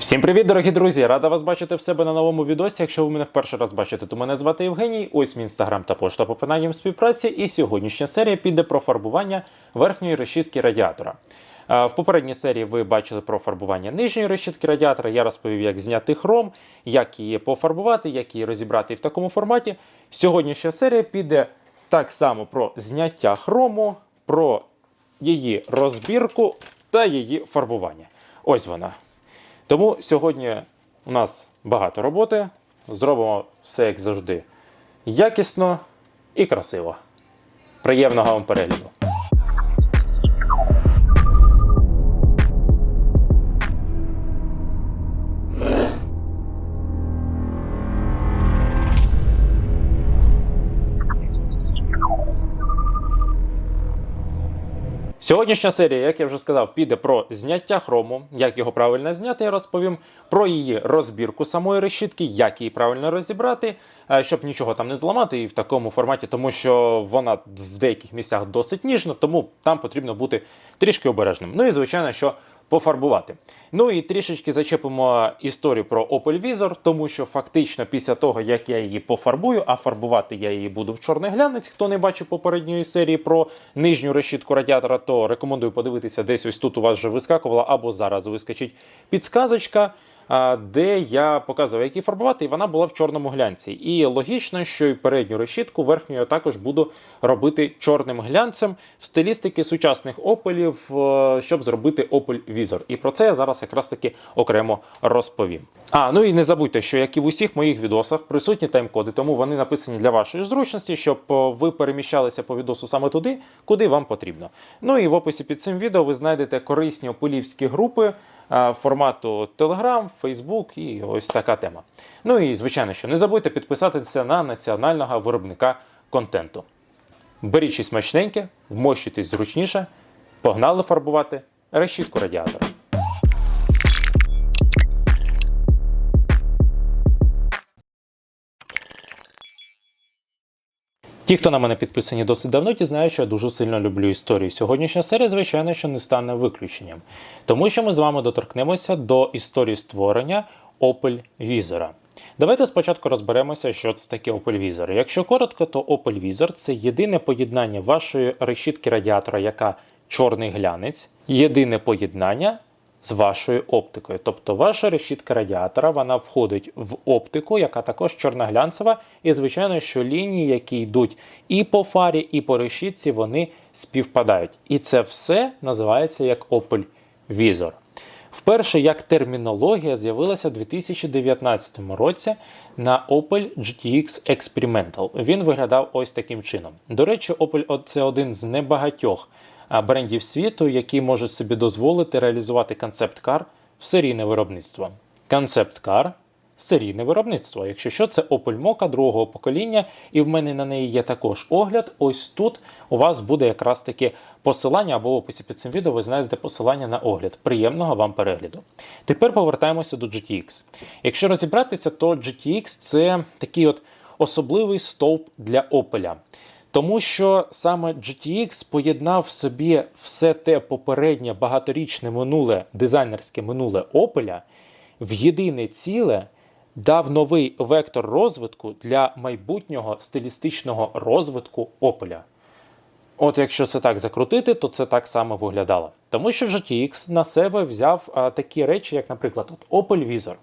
Всім привіт, дорогі друзі! Рада вас бачити в себе на новому відосі. Якщо ви мене вперше раз бачите, то мене звати Євгеній. Ось мій інстаграм та пошта по питанням співпраці. І сьогоднішня серія піде про фарбування верхньої решітки радіатора. Е, В попередній серії ви бачили про фарбування нижньої решітки радіатора. Я розповів, як зняти хром, як її пофарбувати, як її розібрати в такому форматі. Сьогоднішня серія піде так само про зняття хрому, про її розбірку та її фарбування. Ось вона. Тому сьогодні у нас багато роботи. Зробимо все як завжди якісно і красиво. Приємного вам перегляду! Сьогоднішня серія, як я вже сказав, піде про зняття хрому, як його правильно зняти, я розповім про її розбірку самої решітки, як її правильно розібрати, е, щоб нічого там не зламати і в такому форматі, тому що вона в деяких місцях досить ніжна, тому там потрібно бути трішки обережним. Ну і звичайно, що пофарбувати. Ну і трішечки зачепимо історію про Opel Visor, тому що фактично після того, як я її пофарбую, а фарбувати я її буду в чорний глянець. Хто не бачив попередньої серії про нижню решітку радіатора, то рекомендую подивитися десь ось тут у вас вже вискакувала, або зараз вискочить підсказочка. Де я показував, як її фарбувати, і вона була в чорному глянці. І логічно, що і передню решітку верхню я також буду робити чорним глянцем в стилістики сучасних опелів, е, щоб зробити Opel Vizor. І про це я зараз якраз таки окремо розповім. А ну і не забудьте, що як і в усіх моїх відосах присутні тайм-коди, тому вони написані для вашої зручності, щоб е, ви переміщалися по відосу саме туди, куди вам потрібно. Ну і в описі під цим відео ви знайдете корисні опелівські групи формату Telegram, Facebook і ось така тема. Ну і звичайно, що не забудьте підписатися на національного виробника контенту. Беріть щось смачненьке, вмощуйтесь зручніше, погнали фарбувати решітку радіатора. Ті, хто на мене підписані досить давно, ті знають, що я дуже сильно люблю історію. Сьогоднішня серія, звичайно, що не стане виключенням, тому що ми з вами доторкнемося до історії створення Opel Vizor. Давайте спочатку розберемося, що це таке Opel Vizor. Якщо коротко, то Opel Vizor – це єдине поєднання вашої решітки радіатора, яка чорний глянець, єдине поєднання з вашою оптикою. Тобто ваша решітка радіатора вона входить в оптику, яка також чорноглянцева, і звичайно, що лінії, які йдуть і по фарі, і по решітці, вони співпадають. І це все називається як Opel Vizor. Вперше як термінологія з'явилася у 2019 році на Opel GTX Experimental. Він виглядав ось таким чином. До речі, Opel це один з небагатьох брендів світу, який може собі дозволити реалізувати концепт-кар в серійне виробництво. Концепт-кар серійне виробництво. Якщо що, це Opel Mokka другого покоління, і в мене на неї є також огляд. Ось тут у вас буде якраз таки посилання або в описі під цим відео ви знайдете посилання на огляд. Приємного вам перегляду. Тепер повертаємося до GTX. Якщо розібратися, то GTX це такий от особливий стовп для Opel. Тому що саме GTX поєднав в собі все те попереднє багаторічне минуле дизайнерське минуле Opel в єдине ціле дав новий вектор розвитку для майбутнього стилістичного розвитку Opel. От якщо це так закрутити, то це так само виглядало. Тому що GTX на себе взяв а, такі речі, як, наприклад, от Opel Vizor.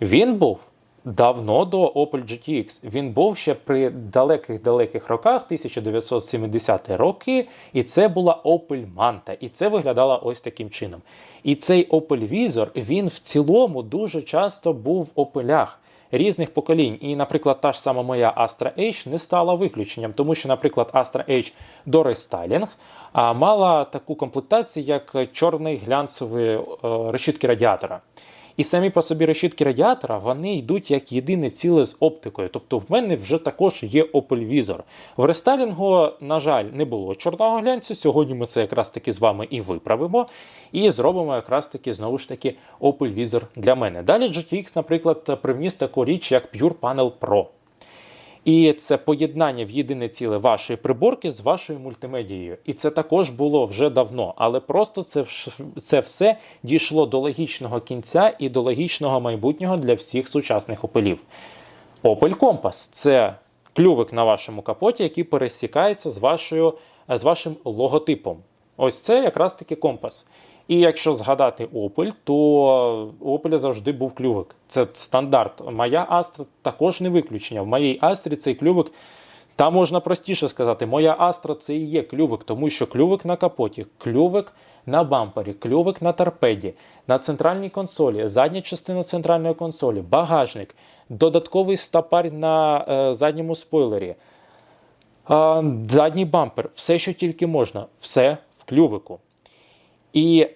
Він був давно до Opel GTX. Він був ще при далеких-далеких роках, 1970 роки, і це була Opel Manta. І це виглядало ось таким чином. І цей Opel Vizor, він в цілому дуже часто був в Opelях різних поколінь. І, наприклад, та ж сама моя Astra H не стала виключенням, тому що, наприклад, Astra H до рестайлінг мала таку комплектацію, як чорний глянцевий е, решітки радіатора. І самі по собі решітки радіатора вони йдуть як єдине ціле з оптикою. Тобто в мене вже також є Opel Vizor. В рестайлінгу, на жаль, не було чорного глянцю. Сьогодні ми це якраз таки з вами і виправимо. І зробимо якраз таки знову ж таки Opel Vizor для мене. Далі GTX, наприклад, привніс таку річ, як Pure Panel Pro. І це поєднання в єдине ціле вашої приборки з вашою мультимедією. І це також було вже давно, але просто це, це все дійшло до логічного кінця і до логічного майбутнього для всіх сучасних опелів. Opel Compass – це клювик на вашому капоті, який пересікається з, вашою, з вашим логотипом. Ось це якраз таки компас. І якщо згадати Opel, то Opel завжди був клювик. Це стандарт. Моя Astra також не виключення. В моїй Астрі цей клювик, та можна простіше сказати, моя Astra це і є клювик, тому що клювик на капоті, клювик на бампері, клювик на торпеді, на центральній консолі, задня частина центральної консолі, багажник, додатковий стапар на е, задньому спойлері, а, задній бампер, все, що тільки можна, все в клювику. І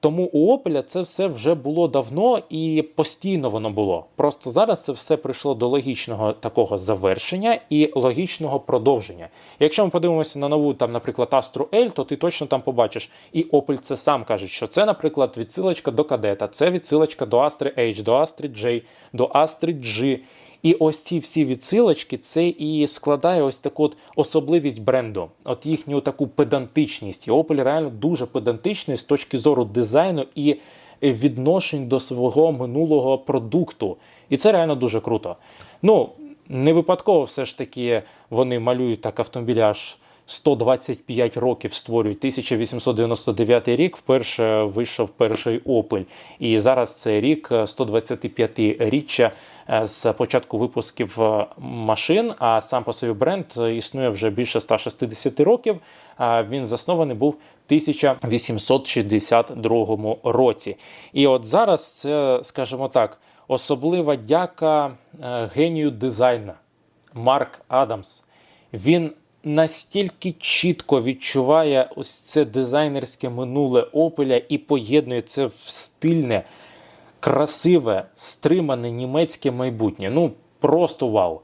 тому у Opel це все вже було давно і постійно воно було. Просто зараз це все прийшло до логічного такого завершення і логічного продовження. Якщо ми подивимося на нову, там, наприклад, Astra L, то ти точно там побачиш. І Opel це сам каже, що це, наприклад, відсилочка до кадета, це відсилочка до Astra H, до Astra J, до Astra G. І ось ці всі відсилочки, це і складає ось таку от особливість бренду, от їхню таку педантичність. І Opel реально дуже педантичний з точки зору дизайну і відношень до свого минулого продукту. І це реально дуже круто. Ну, не випадково все ж таки вони малюють так автомобілі аж 125 років створюють. 1899 рік вперше вийшов перший Opel. І зараз це рік 125-річчя е, з початку випусків е, машин. А сам по собі бренд існує вже більше 160 років. А Він заснований був в 1862 році. І от зараз це, скажімо так, особлива дяка е, генію дизайна Марк Адамс. Він настільки чітко відчуває ось це дизайнерське минуле Опеля і поєднує це в стильне, красиве, стримане німецьке майбутнє. Ну просто вау.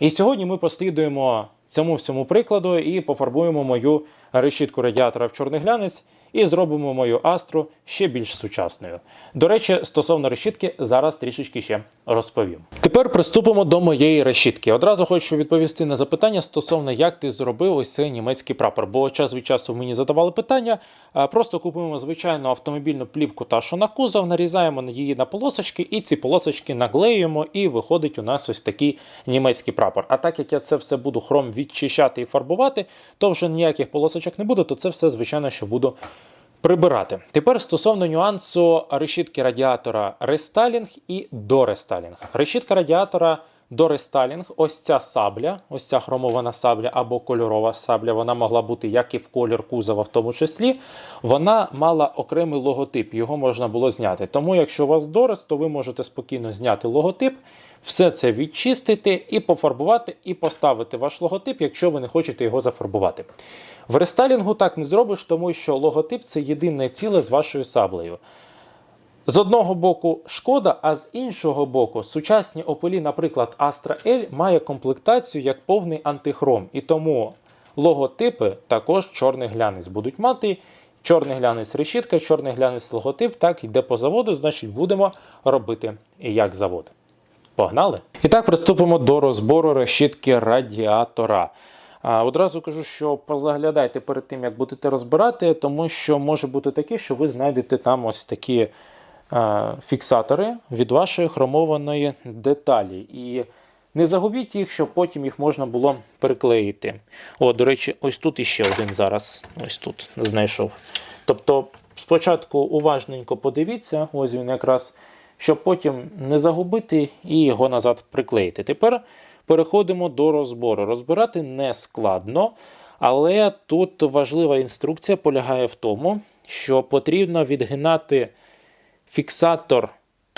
І сьогодні ми послідуємо цьому всьому прикладу і пофарбуємо мою решітку радіатора в чорний глянець і зробимо мою астру ще більш сучасною. До речі, стосовно решітки, зараз трішечки ще розповім. Тепер приступимо до моєї решітки. Одразу хочу відповісти на запитання стосовно як ти зробив ось цей німецький прапор. Бо час від часу мені задавали питання. Просто купуємо звичайну автомобільну плівку та що на кузов, нарізаємо її на полосочки, і ці полосочки наклеюємо, і виходить у нас ось такий німецький прапор. А так як я це все буду хром відчищати і фарбувати, то вже ніяких полосочок не буде, то це все, звичайно, що буду прибирати. Тепер стосовно нюансу решітки радіатора рестайлінг і дорестайлінг. Решітка радіатора дорестайлінг, ось ця сабля, ось ця хромована сабля або кольорова сабля, вона могла бути як і в колір кузова, в тому числі. Вона мала окремий логотип, його можна було зняти. Тому, якщо у вас дорес, то ви можете спокійно зняти логотип. Все це відчистити і пофарбувати, і поставити ваш логотип, якщо ви не хочете його зафарбувати. В рестайлінгу так не зробиш, тому що логотип це єдине ціле з вашою саблею. З одного боку шкода, а з іншого боку, сучасні опелі, наприклад, Astra L, має комплектацію як повний антихром. І тому логотипи також чорний глянець будуть мати. Чорний глянець решітка, чорний глянець логотип, так йде по заводу, значить будемо робити як завод. Погнали! І так приступимо до розбору решітки радіатора. Одразу кажу, що позаглядайте перед тим, як будете розбирати, тому що може бути таке, що ви знайдете там ось такі фіксатори від вашої хромованої деталі. І не загубіть їх, щоб потім їх можна було приклеїти. О, до речі, ось тут іще один зараз. Ось тут знайшов. Тобто, спочатку уважненько подивіться, ось він якраз, щоб потім не загубити і його назад приклеїти. Тепер переходимо до розбору. Розбирати не складно, але тут важлива інструкція полягає в тому, що потрібно відгинати фіксатор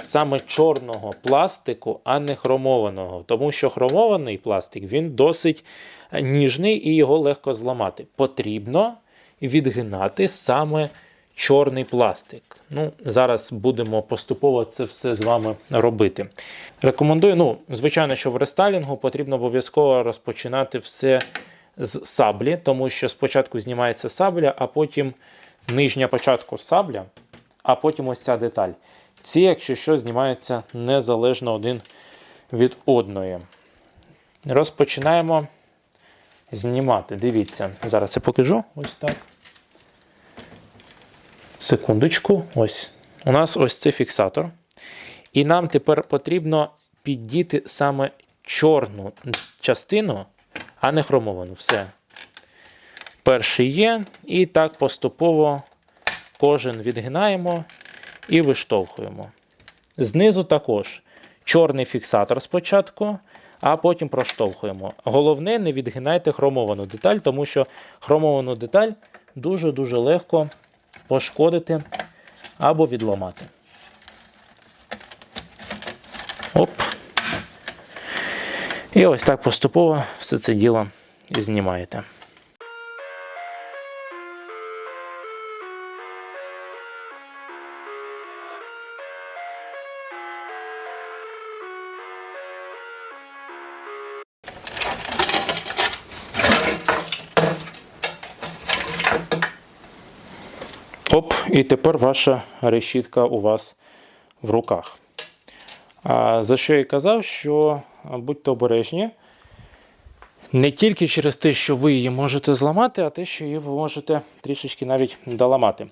саме чорного пластику, а не хромованого. Тому що хромований пластик він досить ніжний і його легко зламати. Потрібно відгинати саме чорний пластик. Ну, Зараз будемо поступово це все з вами робити. Рекомендую, ну, звичайно, що в рестайлінгу потрібно обов'язково розпочинати все з саблі, тому що спочатку знімається сабля, а потім нижня початку сабля, а потім ось ця деталь. Ці, якщо що, знімаються незалежно один від одної. розпочинаємо знімати. Дивіться, зараз я покажу. Ось так. Секундочку. Ось. У нас ось це фіксатор. І нам тепер потрібно піддіти саме чорну частину, а не хромовану. Все. Перший є. І так поступово кожен відгинаємо і виштовхуємо. Знизу також чорний фіксатор спочатку, а потім проштовхуємо. Головне, не відгинайте хромовану деталь, тому що хромовану деталь дуже-дуже легко пошкодити або відламати. Оп. І ось так поступово все це діло знімаєте. І тепер ваша решітка у вас в руках. За що я казав, що будьте обережні. Не тільки через те, що ви її можете зламати, а те, що її ви можете трішечки навіть доламати.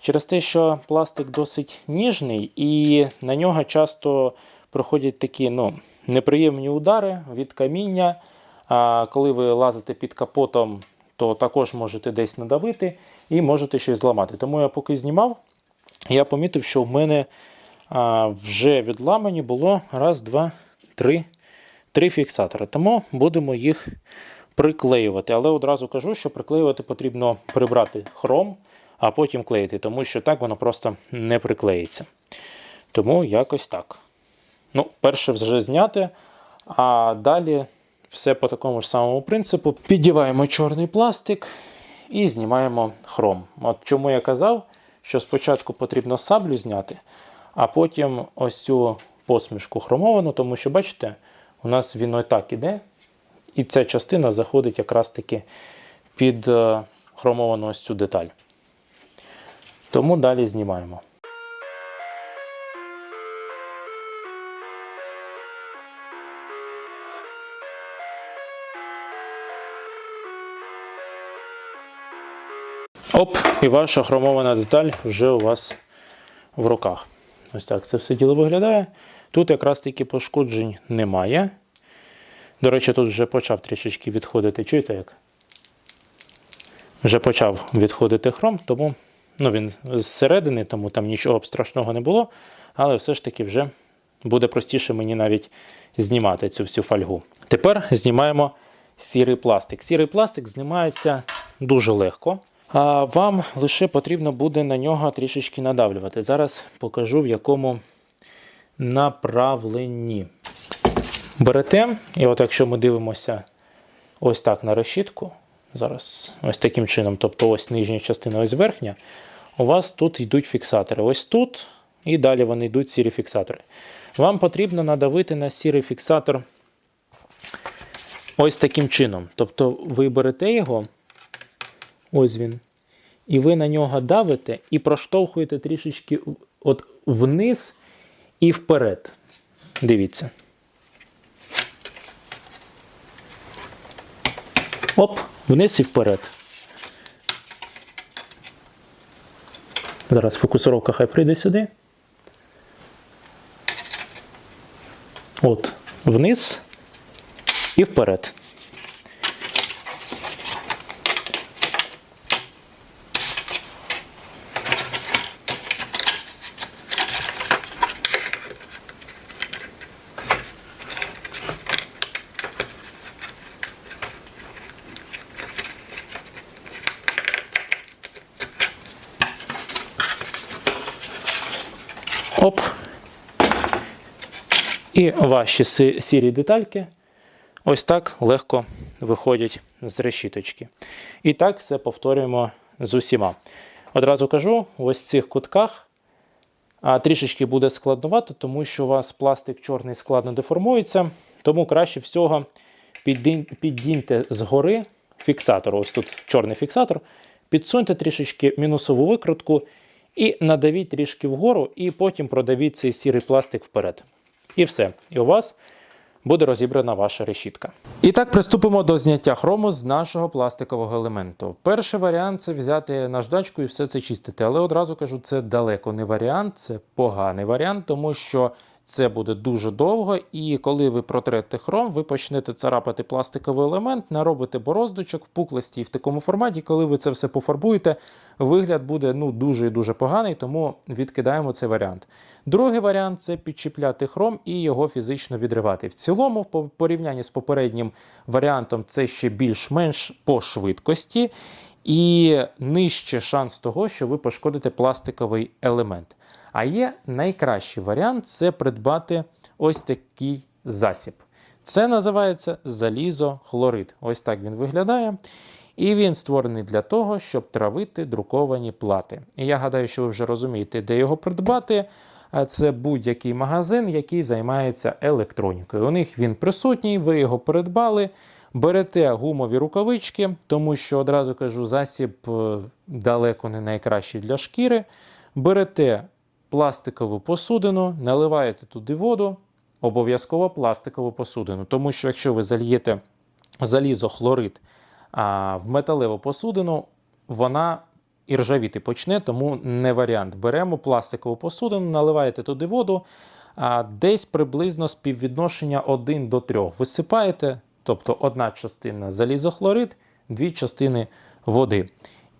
Через те, що пластик досить ніжний, і на нього часто проходять такі ну, неприємні удари від каміння. А коли ви лазите під капотом, то також можете десь надавити і можете щось зламати. Тому я поки знімав, я помітив, що в мене а, вже відламані було раз, два, три, три фіксатори. Тому будемо їх приклеювати. Але одразу кажу, що приклеювати потрібно прибрати хром, а потім клеїти, тому що так воно просто не приклеїться. Тому якось так. Ну, перше вже зняти, а далі все по такому ж самому принципу. Піддіваємо чорний пластик і знімаємо хром. От чому я казав, що спочатку потрібно саблю зняти, а потім ось цю посмішку хромовану, тому що, бачите, у нас він ось так іде, і ця частина заходить якраз таки під е, хромовану ось цю деталь. Тому далі знімаємо. І ваша хромована деталь вже у вас в руках. Ось так це все діло виглядає. Тут якраз таки пошкоджень немає. До речі, тут вже почав трішечки відходити. Чуєте як? Вже почав відходити хром, тому ну, він зсередини, тому там нічого б страшного не було. Але все ж таки вже буде простіше мені навіть знімати цю всю фольгу. Тепер знімаємо сірий пластик. Сірий пластик знімається дуже легко. Вам лише потрібно буде на нього трішечки надавлювати. Зараз покажу в якому направленні. Берете, і от якщо ми дивимося ось так на решітку, зараз ось таким чином, тобто ось нижня частина, ось верхня, у вас тут йдуть фіксатори. Ось тут, і далі вони йдуть сірі фіксатори. Вам потрібно надавити на сірий фіксатор ось таким чином. Тобто ви берете його. Ось він. І ви на нього давите і проштовхуєте трішечки от вниз і вперед. Дивіться. Оп, вниз і вперед. Зараз фокусировка хай прийде сюди. От, вниз і вперед. Оп. І ваші сірі детальки ось так легко виходять з решіточки. І так все повторюємо з усіма. Одразу кажу, в ось цих кутках а, трішечки буде складновато, тому що у вас пластик чорний складно деформується. Тому краще всього піддінь- піддіньте згори фіксатор. Ось тут чорний фіксатор. Підсуньте трішечки мінусову викрутку і надавіть трішки вгору, і потім продавіть цей сірий пластик вперед. І все. І у вас буде розібрана ваша решітка. І так приступимо до зняття хрому з нашого пластикового елементу. Перший варіант це взяти наждачку і все це чистити. Але одразу кажу, це далеко не варіант, це поганий варіант, тому що це буде дуже довго, і коли ви протрете хром, ви почнете царапати пластиковий елемент, наробите бороздочок, впуклості і в такому форматі. Коли ви це все пофарбуєте, вигляд буде ну дуже і дуже поганий, тому відкидаємо цей варіант. Другий варіант це підчіпляти хром і його фізично відривати. В цілому, в порівнянні з попереднім варіантом, це ще більш-менш по швидкості. І нижче шанс того, що ви пошкодите пластиковий елемент. А є найкращий варіант це придбати ось такий засіб. Це називається залізохлорид. Ось так він виглядає. І він створений для того, щоб травити друковані плати. І я гадаю, що ви вже розумієте, де його придбати. Це будь-який магазин, який займається електронікою. У них він присутній, ви його придбали. Берете гумові рукавички, тому що одразу кажу, засіб е, далеко не найкращий для шкіри. Берете пластикову посудину, наливаєте туди воду, обов'язково пластикову посудину. Тому що якщо ви зальєте залізохлорид а, в металеву посудину, вона і ржавіти почне, тому не варіант. Беремо пластикову посудину, наливаєте туди воду, а, десь приблизно співвідношення 1 до 3. Висипаєте, тобто одна частина залізохлорид, дві частини води.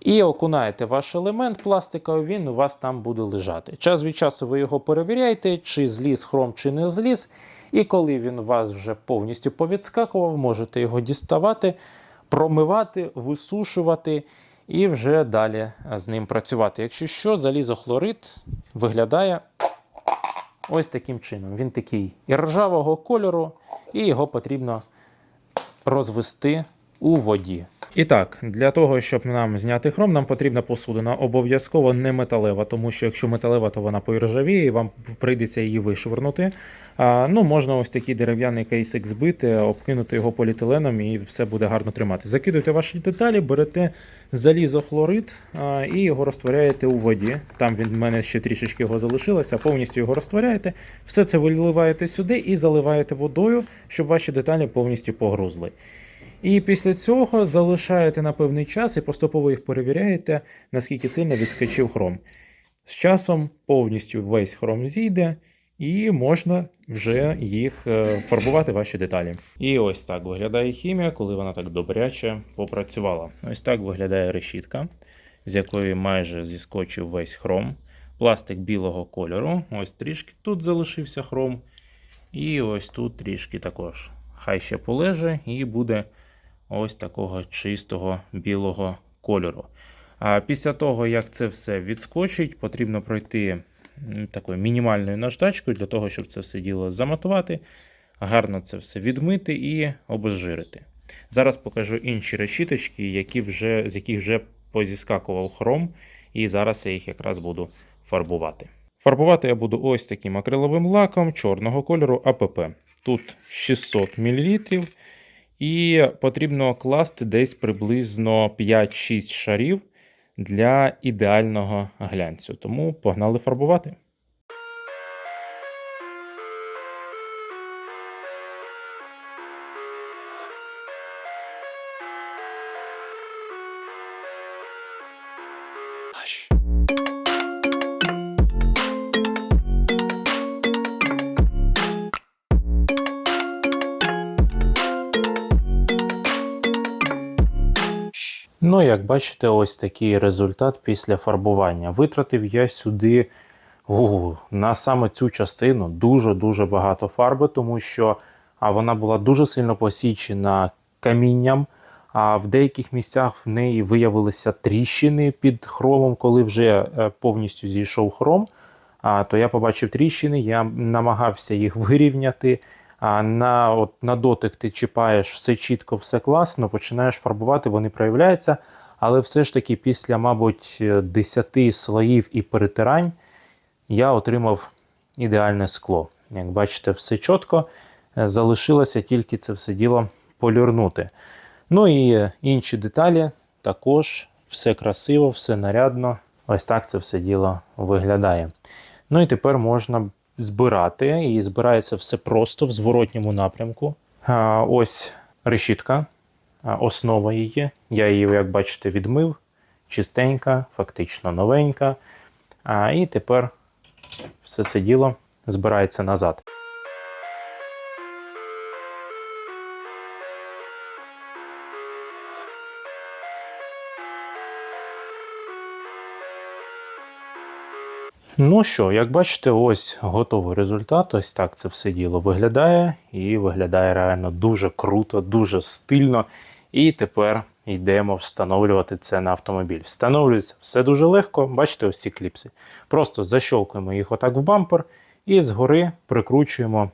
І окунаєте ваш елемент пластиковий, він у вас там буде лежати. Час від часу ви його перевіряєте, чи зліз хром, чи не зліз. І коли він у вас вже повністю повідскакував, можете його діставати, промивати, висушувати і вже далі з ним працювати. Якщо що, залізохлорид виглядає ось таким чином. Він такий ржавого кольору, і його потрібно розвести у воді. І так, для того, щоб нам зняти хром, нам потрібна посудина. Обов'язково не металева, тому що якщо металева, то вона поіржавіє і вам прийдеться її вишвернути. А, Ну, Можна ось такий дерев'яний кейсик збити, обкинути його поліетиленом і все буде гарно тримати. Закидуйте ваші деталі, берете залізохлорид а, і його розтворяєте у воді. Там від мене ще трішечки його залишилося, повністю його розтворяєте. Все це виливаєте сюди і заливаєте водою, щоб ваші деталі повністю погрузли. І після цього залишаєте на певний час і поступово їх перевіряєте, наскільки сильно відскочив хром. З часом повністю весь хром зійде, і можна вже їх е, фарбувати ваші деталі. І ось так виглядає хімія, коли вона так добряче попрацювала. Ось так виглядає решітка, з якої майже зіскочив весь хром. Пластик білого кольору. Ось трішки тут залишився хром. І ось тут трішки також. Хай ще полеже і буде ось такого чистого білого кольору. А після того, як це все відскочить, потрібно пройти такою мінімальною наждачкою для того, щоб це все діло заматувати, гарно це все відмити і обезжирити. Зараз покажу інші решіточки, які вже, з яких вже позіскакував хром, і зараз я їх якраз буду фарбувати. Фарбувати я буду ось таким акриловим лаком чорного кольору АПП. Тут 600 мл. І потрібно класти десь приблизно 5-6 шарів для ідеального глянцю. Тому погнали фарбувати. Ну, як бачите, ось такий результат після фарбування. Витратив я сюди о, на саме цю частину дуже-дуже багато фарби, тому що а, вона була дуже сильно посічена камінням. А в деяких місцях в неї виявилися тріщини під хромом, коли вже е, повністю зійшов хром. А, То я побачив тріщини, я намагався їх вирівняти. А на от, на дотик ти чіпаєш все чітко, все класно, починаєш фарбувати, вони проявляються. Але все ж таки, після, мабуть, 10 слоїв і перетирань я отримав ідеальне скло. Як бачите, все чітко. Залишилося тільки це все діло полірнути. Ну і інші деталі також все красиво, все нарядно. Ось так це все діло виглядає. Ну і тепер можна збирати. І збирається все просто в зворотньому напрямку. Ось решітка, основа її. Я її, як бачите, відмив. Чистенька, фактично новенька. І тепер все це діло збирається назад. Ну що, як бачите, ось готовий результат. Ось так це все діло виглядає. І виглядає реально дуже круто, дуже стильно. І тепер йдемо встановлювати це на автомобіль. Встановлюється все дуже легко. Бачите, ось ці кліпси. Просто защолкуємо їх отак в бампер і згори прикручуємо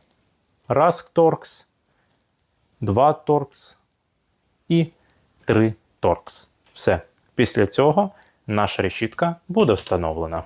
раз два торкс і три торкс. Все. Після цього наша решітка буде встановлена.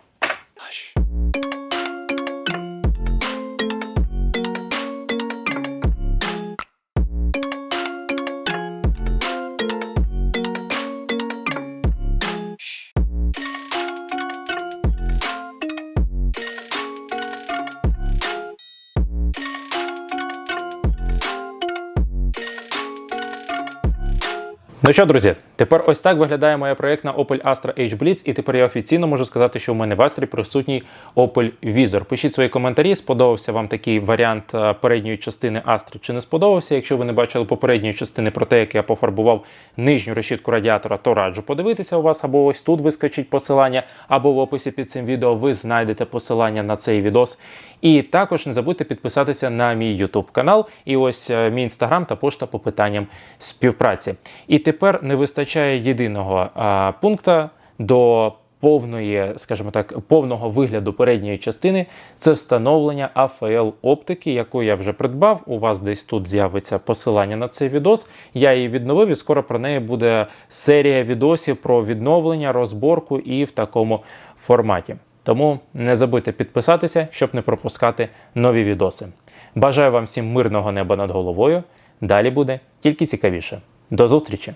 Ну що, друзі, тепер ось так виглядає моя проєктна Opel Astra H Blitz, і тепер я офіційно можу сказати, що в мене в Astra присутній Opel Vizor. Пишіть свої коментарі, сподобався вам такий варіант е, передньої частини Astra чи не сподобався. Якщо ви не бачили попередньої частини про те, як я пофарбував нижню решітку радіатора, то раджу подивитися у вас, або ось тут вискочить посилання, або в описі під цим відео ви знайдете посилання на цей відос. І також не забудьте підписатися на мій YouTube канал і ось е, мій інстаграм та пошта по питанням співпраці. І тепер не вистачає єдиного а, пункта до повної, скажімо так, повного вигляду передньої частини. Це встановлення AFL оптики, яку я вже придбав. У вас десь тут з'явиться посилання на цей відос. Я її відновив і скоро про неї буде серія відосів про відновлення, розборку і в такому форматі. Тому не забудьте підписатися, щоб не пропускати нові відоси. Бажаю вам всім мирного неба над головою. Далі буде тільки цікавіше. До зустрічі!